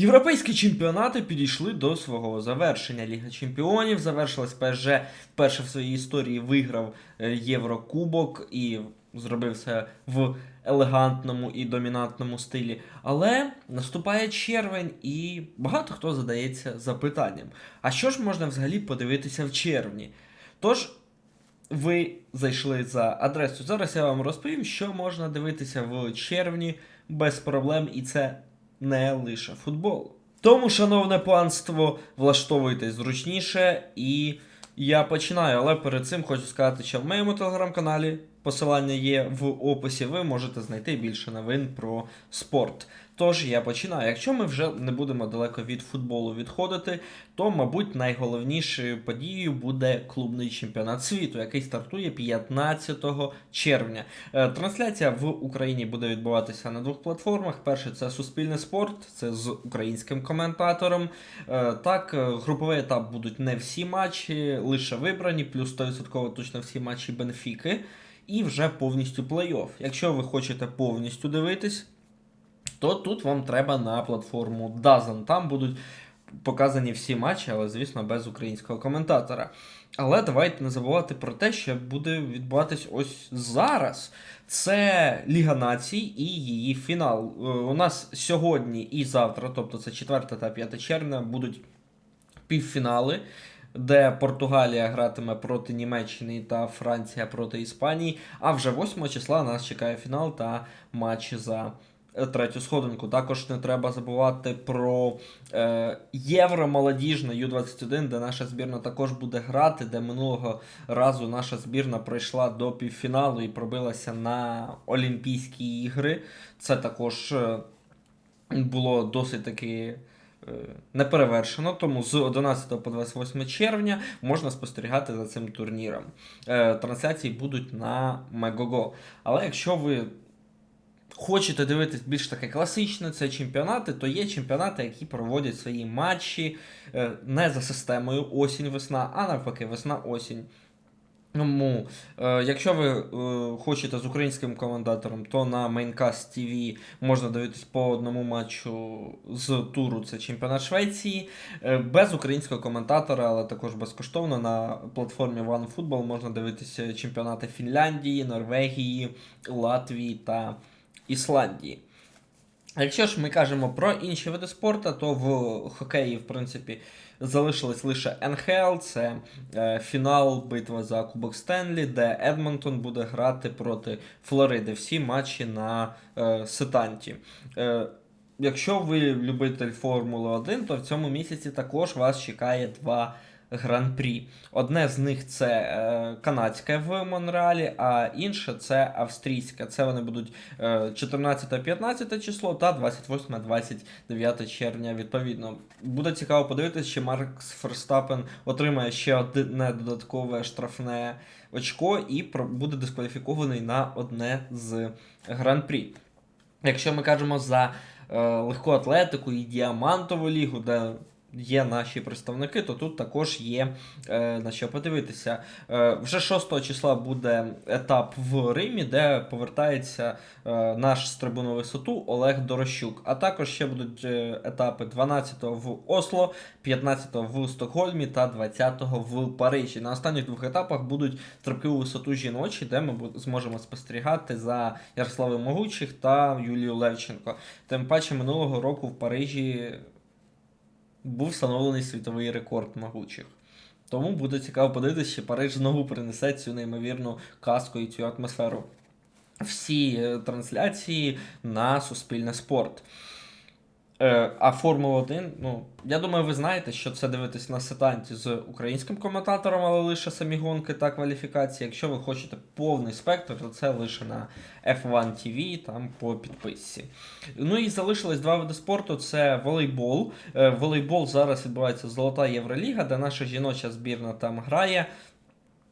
Європейські чемпіонати підійшли до свого завершення. Ліга Чемпіонів завершилась ПСЖ вперше в своїй історії виграв е, Єврокубок і зробив це в елегантному і домінантному стилі. Але наступає червень, і багато хто задається запитанням: а що ж можна взагалі подивитися в червні? Тож. Ви зайшли за адресою. Зараз я вам розповім, що можна дивитися в червні без проблем, і це не лише футбол. Тому, шановне панство, влаштовуйтесь зручніше, і я починаю. Але перед цим хочу сказати, що в моєму телеграм-каналі посилання є в описі. Ви можете знайти більше новин про спорт. Тож я починаю. Якщо ми вже не будемо далеко від футболу відходити, то, мабуть, найголовнішою подією буде клубний чемпіонат світу, який стартує 15 червня. Е, Трансляція в Україні буде відбуватися на двох платформах. Перше це Суспільне спорт, це з українським коментатором. Е, Так, е, груповий етап будуть не всі матчі, лише вибрані, плюс 100% точно всі матчі Бенфіки. І вже повністю плей-офф. Якщо ви хочете повністю дивитись, то тут вам треба на платформу DAZN. Там будуть показані всі матчі, але, звісно, без українського коментатора. Але давайте не забувати про те, що буде відбуватись ось зараз. Це Ліга націй і її фінал. Е, У нас сьогодні і завтра, тобто це 4 та 5 червня, будуть півфінали. Де Португалія гратиме проти Німеччини та Франція проти Іспанії. А вже 8 числа нас чекає фінал та матч за е, третю сходинку. Також не треба забувати про е, Євро молодіжне Ю-21, де наша збірна також буде грати, де минулого разу наша збірна пройшла до півфіналу і пробилася на Олімпійські ігри. Це також е, було досить таки. Е, Неперевершено, тому з 11 по 28 червня можна спостерігати за цим турніром. Е, Трансляції будуть на Мегого. Але якщо ви хочете дивитись більш таке класичне, це чемпіонати, то є чемпіонати, які проводять свої матчі е, не за системою осінь-весна, а навпаки, весна-осінь. Тому, е, якщо ви е, хочете з українським коментатором, то на Maincast TV можна дивитись по одному матчу з туру. Це чемпіонат Швеції. Е, без українського коментатора, але також безкоштовно на платформі OneFootball можна дивитися чемпіонати Фінляндії, Норвегії, Латвії та Ісландії. Якщо ж ми кажемо про інші види спорту, то в хокеї, в принципі, залишилось лише НХЛ, це е, фінал битва за Кубок Стенлі, де Едмонтон буде грати проти Флориди. Всі матчі на е, сетанті. Е, якщо ви любитель Формули 1, то в цьому місяці також вас чекає два гран-прі. Одне з них це е, канадське в Монреалі, а інше це австрійське. Це вони будуть е, 14-15 число та 28-29 червня. Відповідно, буде цікаво подивитися, чи Маркс Ферстапен отримає ще одне додаткове штрафне очко і буде дискваліфікований на одне з гран-прі. Якщо ми кажемо за е, легку атлетику і діамантову лігу, де є наші представники, то тут також є е, на що подивитися. Е, вже 6 числа буде етап в Римі, де повертається е, наш стрибун у висоту Олег Дорощук. А також ще будуть етапи 12-го в Осло, 15-го в Стокгольмі та 20-го в Парижі. На останніх двох етапах будуть стрибки у висоту жіночі, де ми зможемо спостерігати за Ярославою Могучих та Юлією Левченко. Тим паче минулого року в Парижі був встановлений світовий рекорд могучих. Тому буде цікаво подивитися, чи Париж знову принесе цю неймовірну казку і цю атмосферу. Всі е, трансляції на Суспільне спорт. Е, а Формула 1, ну, я думаю, ви знаєте, що це дивитись на сетанті з українським коментатором, але лише самі гонки та кваліфікації. Якщо ви хочете повний спектр, то це лише на F1 TV, там по підписці. Ну і залишилось два види спорту: це волейбол. Е, Волейбол зараз відбувається Золота Євроліга, де наша жіноча збірна там грає.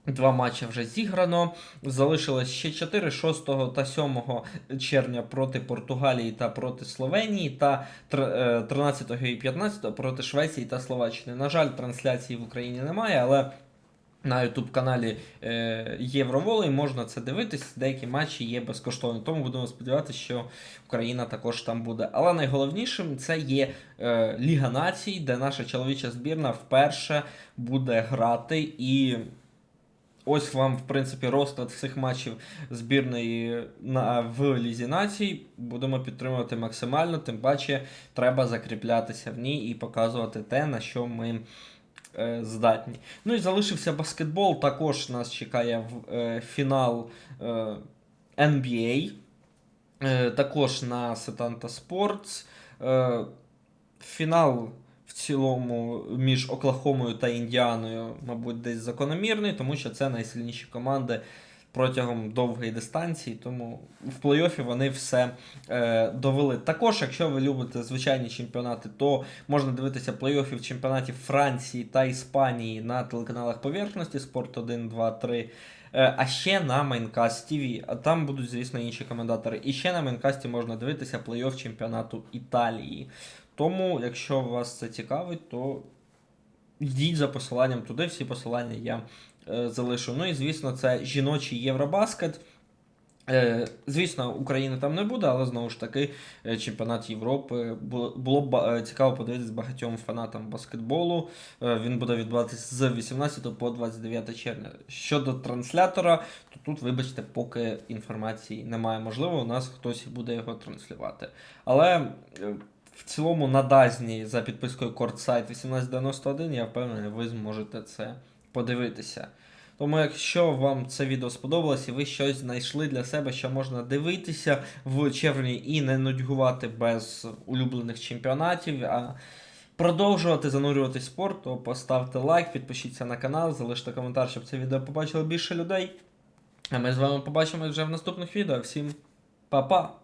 Два матчі вже зіграно. Залишилось ще 4, 6 та 7 червня проти Португалії та проти Словенії, та е, 13 і 15 проти Швеції та Словаччини. На жаль, трансляції в Україні немає, але на YouTube каналі е, Євроволей можна це дивитись. Деякі матчі є безкоштовні. Тому будемо сподіватися, що Україна також там буде. Але найголовнішим це є е, Ліга Націй, де наша чоловіча збірна вперше буде грати. І ось вам, в принципі, розклад всіх матчів збірної на, в Лізі Націй. Будемо підтримувати максимально, тим паче треба закріплятися в ній і показувати те, на що ми е, здатні. Ну і залишився баскетбол. Також нас чекає в, е, фінал е, NBA. Е, також на Setanta Sports. Е, фінал в цілому між Оклахомою та Індіаною, мабуть, десь закономірний, тому що це найсильніші команди протягом довгої дистанції, тому в плей-офі вони все е, довели. Також, якщо ви любите звичайні чемпіонати, то можна дивитися плей-офів чемпіонатів Франції та Іспанії на телеканалах поверхності Спорт 1, 2, 3. Е, А ще на Майнкаст TV, а там будуть, звісно, інші коментатори. І ще на Майнкасті можна дивитися плей-офф чемпіонату Італії. Тому, якщо вас це цікавить, то йдіть за посиланням туди, всі посилання я е, залишу. Ну і звісно, це жіночий Євробаскет. Е, звісно, України там не буде, але знову ж таки, е, чемпіонат Європи було, б е, цікаво подивитися багатьом фанатам баскетболу. Е, він буде відбуватися з 18 по 29 червня. Щодо транслятора, то тут, вибачте, поки інформації немає. Можливо, у нас хтось буде його транслювати. Але е, в цілому на Дазні за підпискою Courtside 1891, я впевнений, ви зможете це подивитися. Тому, якщо вам це відео сподобалось і ви щось знайшли для себе, що можна дивитися в червні і не нудьгувати без улюблених чемпіонатів, а продовжувати занурюватись в спорт, то поставте лайк, підпишіться на канал, залиште коментар, щоб це відео побачило більше людей. А ми з вами побачимось вже в наступних відео. Всім па-па!